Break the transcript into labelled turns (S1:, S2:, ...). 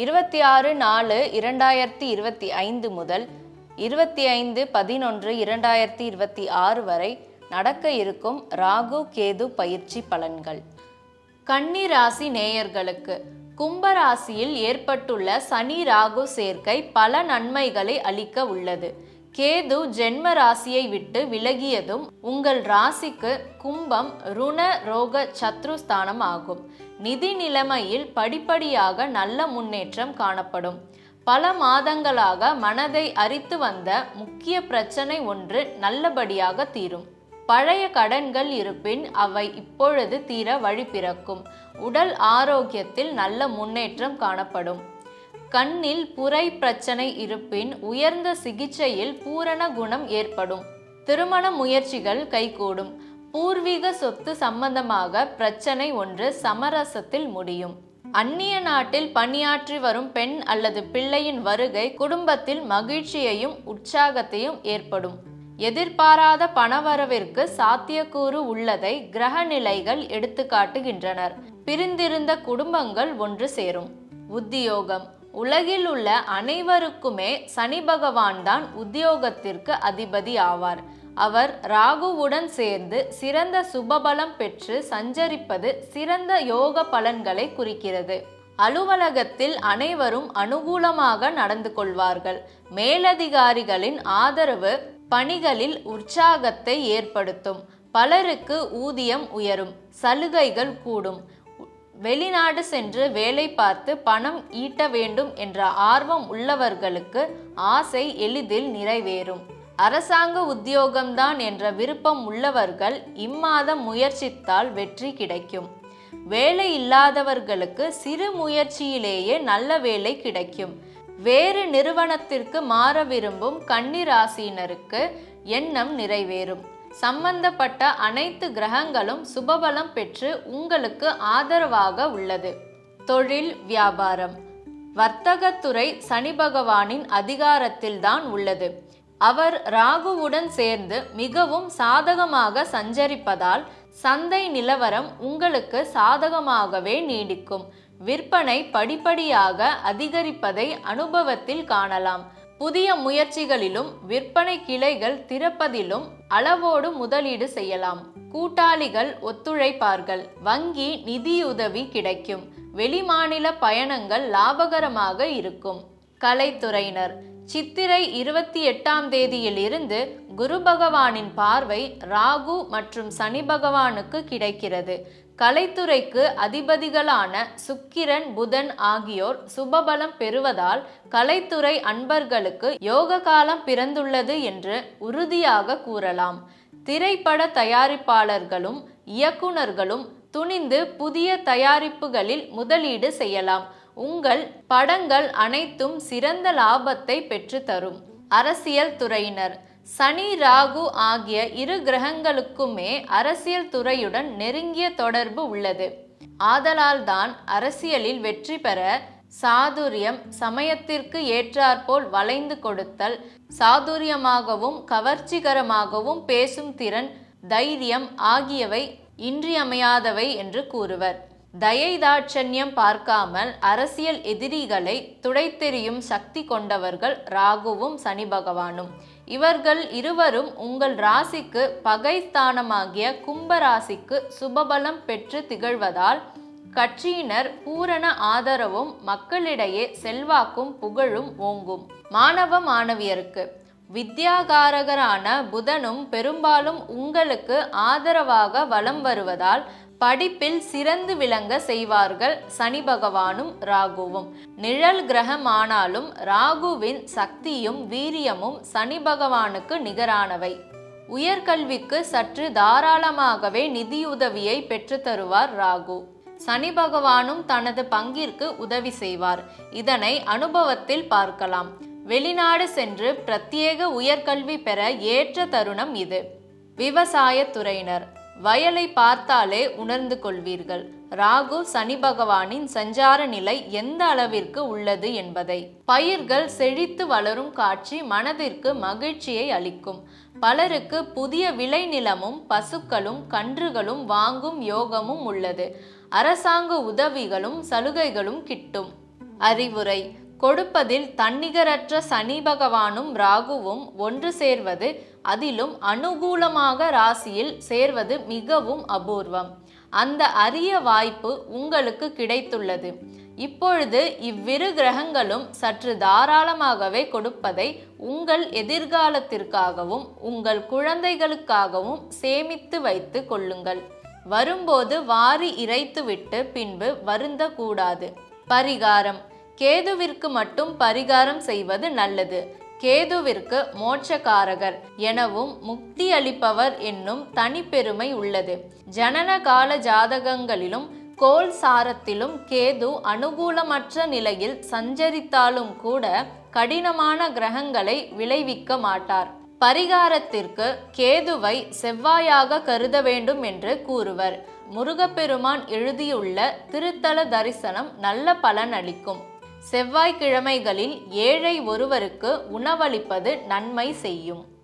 S1: இருபத்தி ஆறு நாலு இரண்டாயிரத்தி இருபத்தி ஐந்து முதல் இருபத்தி ஐந்து பதினொன்று இரண்டாயிரத்தி இருபத்தி ஆறு வரை நடக்க இருக்கும் ராகு கேது பயிற்சி பலன்கள். கன்னி ராசி நேயர்களுக்கு கும்பராசியில் ஏற்பட்டுள்ள சனி ராகு சேர்க்கை பல நன்மைகளை அளிக்க உள்ளது. கேது ஜென்ம ராசியை விட்டு விலகியதும் உங்கள் ராசிக்கு கும்பம் ருண ரோக சத்ருஸ்தானம் ஆகும். நிதி நிலைமையில் படிப்படியாக நல்ல முன்னேற்றம் காணப்படும். பல மாதங்களாக மனதை அரித்து வந்த முக்கிய பிரச்சனை ஒன்று நல்லபடியாக தீரும். பழைய கடன்கள் இருப்பின் அவை இப்பொழுது தீர வழி பிறக்கும். உடல் ஆரோக்கியத்தில் நல்ல முன்னேற்றம் காணப்படும். கண்ணில் புரை பிரச்சனை இருப்பின் உயர்ந்த சிகிச்சையில் பூரண குணம் ஏற்படும். திருமண முயற்சிகள் கைகூடும். பூர்வீக சொத்து சம்பந்தமாக பிரச்சனை ஒன்று சமரசத்தில் முடியும். அந்நிய நாட்டில் பணியாற்றி வரும் பெண் அல்லது பிள்ளையின் வருகை குடும்பத்தில் மகிழ்ச்சியையும் உற்சாகத்தையும் ஏற்படும். எதிர்பாராத பணவரவிற்கு சாத்தியக்கூறு உள்ளதை கிரக நிலைகள் எடுத்துக்காட்டுகின்றனர். பிரிந்திருந்த குடும்பங்கள் ஒன்று சேரும். உத்தியோகம். உலகில் உள்ள அனைவருக்குமே சனி பகவான் தான் உத்தியோகத்திற்கு அதிபதி ஆவார். அவர் ராகுவுடன் சேர்ந்து சிறந்த சுபபலம் பெற்று சஞ்சரிப்பது சிறந்த யோக பலன்களை குறிக்கிறது. அலுவலகத்தில் அனைவரும் அனுகூலமாக நடந்து கொள்வார்கள். மேலதிகாரிகளின் ஆதரவு பணிகளில் உற்சாகத்தை ஏற்படுத்தும். பலருக்கு ஊதியம் உயரும். சலுகைகள் கூடும். வெளிநாடு சென்று வேலை பார்த்து பணம் ஈட்ட வேண்டும் என்ற ஆர்வம் உள்ளவர்களுக்கு ஆசை எளிதில் நிறைவேறும். அரசாங்க உத்தியோகம்தான் என்ற விருப்பம் உள்ளவர்கள் இம்மாதம் முயற்சித்தால் வெற்றி கிடைக்கும். வேலை இல்லாதவர்களுக்கு சிறு முயற்சியிலேயே நல்ல வேலை கிடைக்கும். வேறு நிறுவனத்திற்கு மாற விரும்பும் கன்னிராசியினருக்கு எண்ணம் நிறைவேறும். சம்பந்தப்பட்ட அனைத்து கிரகங்களும் சுபபலம் பெற்று உங்களுக்கு ஆதரவாக உள்ளது. தொழில் வியாபாரம். வர்த்தகத்துறை சனி பகவானின் அதிகாரத்தில்தான் உள்ளது. அவர் ராகுவுடன் சேர்ந்து மிகவும் சாதகமாக சஞ்சரிப்பதால் சந்தை நிலவரம் உங்களுக்கு சாதகமாகவே நீடிக்கும். விற்பனை படிப்படியாக அதிகரிப்பதை அனுபவத்தில் காணலாம். புதிய முயற்சிகளிலும் விற்பனை கிளைகள் திறப்பதிலும் அளவோடு முதலீடு செய்யலாம். கூட்டாளிகள் ஒத்துழைப்பார்கள். வங்கி நிதியுதவி கிடைக்கும். வெளிமாநில பயணங்கள் லாபகரமாக இருக்கும். கலைத்துறையினர். சித்திரை இருபத்தி எட்டாம் தேதியிலிருந்து குரு பகவானின் பார்வை ராகு மற்றும் சனி பகவானுக்கு கிடைக்கிறது. கலைத்துறைக்கு அதிபதிகளான சுக்கிரன் புதன் ஆகியோர் சுபபலம் பெறுவதால் கலைத்துறை அன்பர்களுக்கு யோக காலம் பிறந்துள்ளது என்று உறுதியாக கூறலாம். திரைப்பட தயாரிப்பாளர்களும் இயக்குனர்களும் துணிந்து புதிய தயாரிப்புகளில் முதலீடு செய்யலாம். உங்கள் படங்கள் அனைத்தும் சிறந்த லாபத்தை பெற்றுத்தரும் அரசியல் துறையினர். சனி ராகு ஆகிய இரு கிரகங்களுக்குமே அரசியல் துறையுடன் நெருங்கிய தொடர்பு உள்ளது. ஆதலால்தான் அரசியலில் வெற்றி பெற சாதுரியம் சமயத்திற்கு ஏற்றாற்போல் வளைந்து கொடுத்தல் சாதுரியமாகவும் கவர்ச்சிகரமாகவும் பேசும் திறன் தைரியம் ஆகியவை இன்றியமையாதவை என்று கூறுவர். தயை தாட்சண்யம் பார்க்காமல் அரசியல் எதிரிகளை துடைத்தெறியும் சக்தி கொண்டவர்கள் ராகுவும் சனி பகவானும். இவர்கள் இருவரும் உங்கள் ராசிக்கு பகைஸ்தானமாகிய கும்ப ராசிக்கு சுபபலம் பெற்று திகழ்வதால் கட்சியினர் பூரண ஆதரவும் மக்களிடையே செல்வாக்கும் புகழும் ஓங்கும். மாணவ மாணவியருக்கு வித்யாகாரகரான புதனும் பெரும்பாலும் உங்களுக்கு ஆதரவாக வலம் வருவதால் படிப்பில் சிறந்து விளங்க செய்வார்கள் சனி பகவானும் ராகுவும். நிழல் கிரகமானாலும் ராகுவின் சக்தியும் வீரியமும் சனி பகவானுக்கு நிகரானவை. உயர்கல்விக்கு சற்று தாராளமாகவே நிதியுதவியை பெற்றுத்தருவார் ராகு. சனி பகவானும் தனது பங்கிற்கு உதவி செய்வார். இதனை அனுபவத்தில் பார்க்கலாம். வெளிநாடு சென்று பிரத்யேக உயர்கல்வி பெற ஏற்ற தருணம் இது. விவசாயத்துறையினர் வயலை பார்த்தாலே உணர்ந்து கொள்வீர்கள். ராகு சனி பகவானின் சஞ்சார நிலை எந்த அளவிற்கு உள்ளது என்பதை. பயிர்கள் செழித்து வளரும் காட்சி மனதிற்கு மகிழ்ச்சியை அளிக்கும். பலருக்கு புதிய விளைநிலமும் பசுக்களும் கன்றுகளும் வாங்கும் யோகமும் உள்ளது. அரசாங்க உதவிகளும் சலுகைகளும் கிட்டும். அறிவுரை கொடுப்பதில் தன்னிகரற்ற சனி பகவானும் ராகுவும் ஒன்று சேர்வது அதிலும் அனுகூலமாக ராசியில் சேர்வது மிகவும் அபூர்வம். அந்த அரிய வாய்ப்பு உங்களுக்கு கிடைத்துள்ளது. இப்பொழுது இவ்விரு கிரகங்களும் சற்று தாராளமாகவே கொடுப்பதை உங்கள் எதிர்காலத்திற்காகவும் உங்கள் குழந்தைகளுக்காகவும் சேமித்து வைத்து கொள்ளுங்கள். வரும்போது வாரி இறைத்துவிட்டு பின்பு வருந்தக்கூடாது. பரிகாரம். கேதுவிற்கு மட்டும் பரிகாரம் செய்வது நல்லது. கேதுவிற்கு மோட்சகாரகர் எனவும் முக்தி அளிப்பவர் என்னும் தனிப்பெருமை உள்ளது. ஜனன கால ஜாதகங்களிலும் கோல் சாரத்திலும் கேது அனுகூலமற்ற நிலையில் சஞ்சரித்தாலும் கூட கடினமான கிரகங்களை விளைவிக்க மாட்டார். பரிகாரத்திற்கு கேதுவை செவ்வாயாக கருத வேண்டும் என்று கூறுவர். முருகப்பெருமான் எழுதியுள்ள திருத்தல தரிசனம் நல்ல பலன் அளிக்கும் செவ்வாய்க்கிழமைகளில் ஏழை ஒருவருக்கு உணவளிப்பது நன்மை செய்யும்.